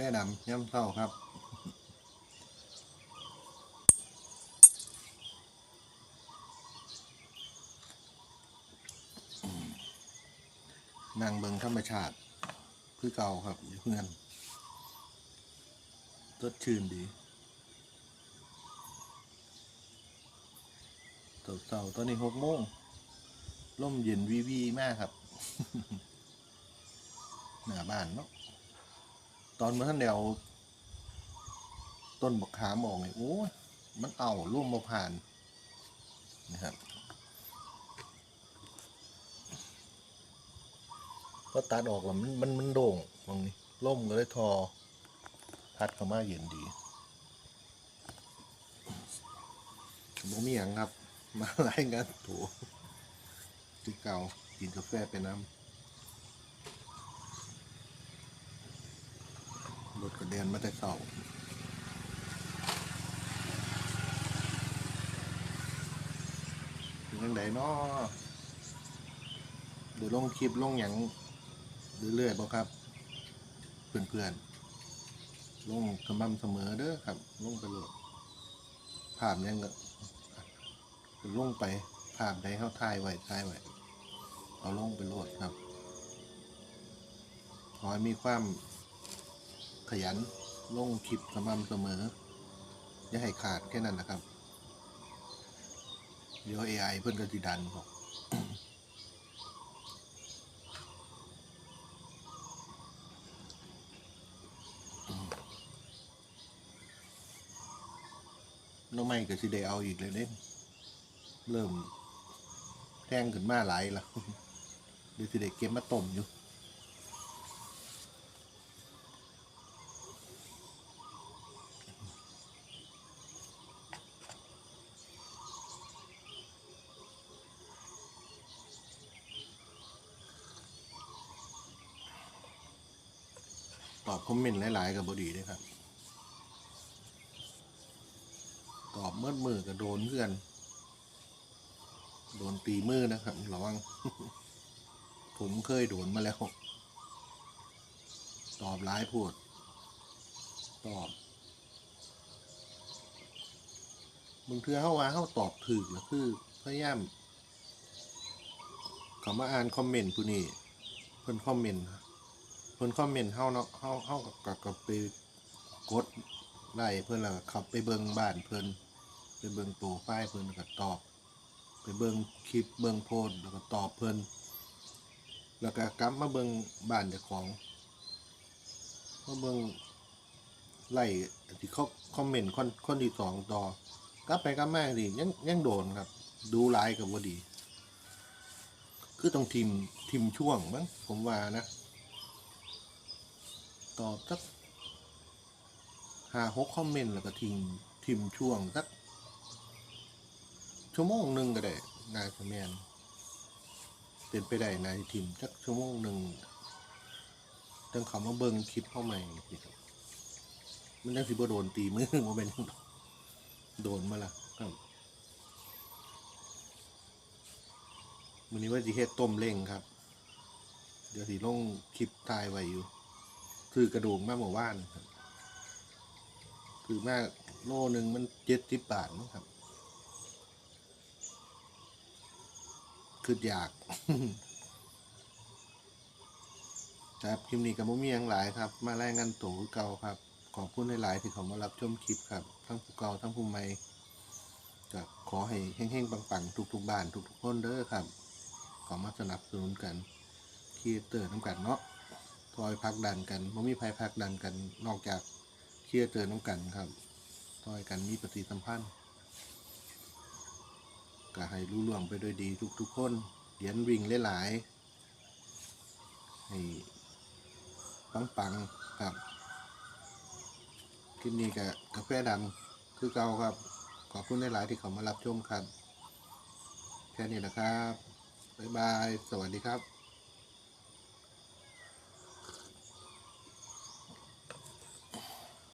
แม่ดำย่ำเต้าครับนั่งเบิงธรรมชาติ คือเก่าครับเพื่อนสดชื่นดีตอนเสาตอนนี้หกโมงร่มเย็นวีวีมากครับ หน้าบ้านเนาะ ตอนเมื่อท่านเดียวต้นบักขามออกเนี่ยโอ้ยมันเอาร่วมมาผ่านนะครับพอตัดออกแล้วมันมันมันโด่งตรงนี้ร่มก็เลยทอ พัดเข้ามาเย็นดีบ่มีหยังครับ มารายงานตัวที่เก่ากินกาแฟไปน้ำ รถกระเด็นมาแต่เก่าเป็นยังไงเนาะเดี๋ยวลงคลิปลงอย่างเรื่อยๆบ่ครับ เพื่อนๆลงสม่ำเสมอเด้อครับลงไปโหลดภาพยังก็ลงไปภาพใดเข้าถ่ายไว้ถ่ายไว้เอาลงไปโหลดครับขอให้มีความ ขยันลงคลิปสม่ำเสมอ อย่าให้ขาดแค่นั้นนะครับ เดี๋ยว AI เพิ่อนก็สิดันบอกน้องไม่ก็สิได้เอาอีกเลยเด้เริ่มแท่งขึ้นมาหลายแล้วเดี๋ยวสิได้เก็บมาต้มอยู่ ตอบคอมเมนต์หลาย ๆ กับบดีด้วยครับ ตอบเมื่อมือกับโดนเพื่อน โดนตีมือนะครับระวัง ผมเคยโดนมาแล้ว ตอบร้ายพูด ตอบมึงเทือเข้าวาเข้าตอบถึกแล้วคือพยายามเขามาอ่านคอมเมนต์ผู้นี้เพิ่นคอมเมนต์ เพิ่นคอมเมนต์เข้าเนาะเข้าเข้ากับกับไปกดไล่เพิ่นแล้วก็เขับไปเบิ่งบ้านเพิ่นไปเบิ่งโปรไฟล์เพิ่นแล้วก็ตอบ ไปเบิ่งคลิปเบิ่งโพสต์แล้วก็ตอบเพิ่นแล้วก็กลับมาเบิ่งบ้านเจ้าของมาเบิ่งไล่ที่เขาคอมเมนต์คนคนที่สองต่อกลับไปกลับมาดิยังยังโดนครับ ดูไลายกับว่าดี คือต้องทีมทีมช่วงมั้งผมว่านะ ตอบสักหาหกคอมเมนต์แล้วก็ทีมทีมช่วงสักชั่วโมงหนึ่งก็ได้นายสแมนเป็นไปได้นายทีมสักชั่วโมงหนึ่งตั้งคำว่าเบิ้งคลิปเข้าใหม่ครับมันยังสิบ่โดนตีมือโมเป็นโดนมาละครับวันนี้ว่าสิเฮ็ดต้มเล้งครับ เดี๋ยวสิลงคลิปถ่ายไว้อยู่ คือกระดูกมาเมื่อวานครับ คือมาโลหนึ่งมันเจ็ดสิบบาทมั้งครับ คืออยาก ครับคลิปนี้กับมุมีหยังหลายครับ มารายงานตัวคือเก่าครับ ขอบคุณหลายๆที่เขามารับชมคลิปครับ ทั้งผู้เก่าทั้งผู้ใหม่ก็ขอให้เฮงๆปังๆทุกๆบ้านทุกๆคนเด้อครับ ขอมาสนับสนุนกันคีเตอร์น้ำกันเนาะ อยพักดันกันไม่มีภัยพักดันกัน นอกจากคีเตอร์น้ำกันครับคอยกันมีปฏิสัมพันธ์ก็ให้รู้ล่วงไปด้วยดีทุกๆคนเหรียญวิ่งหลายๆให้ปังๆครับคลิปนี้กับกาแฟดำคือเก่าครับ ขอบคุณหลายๆที่เขามารับชมครับ แค่นี้นะครับ บ๊ายบาย สวัสดีครับ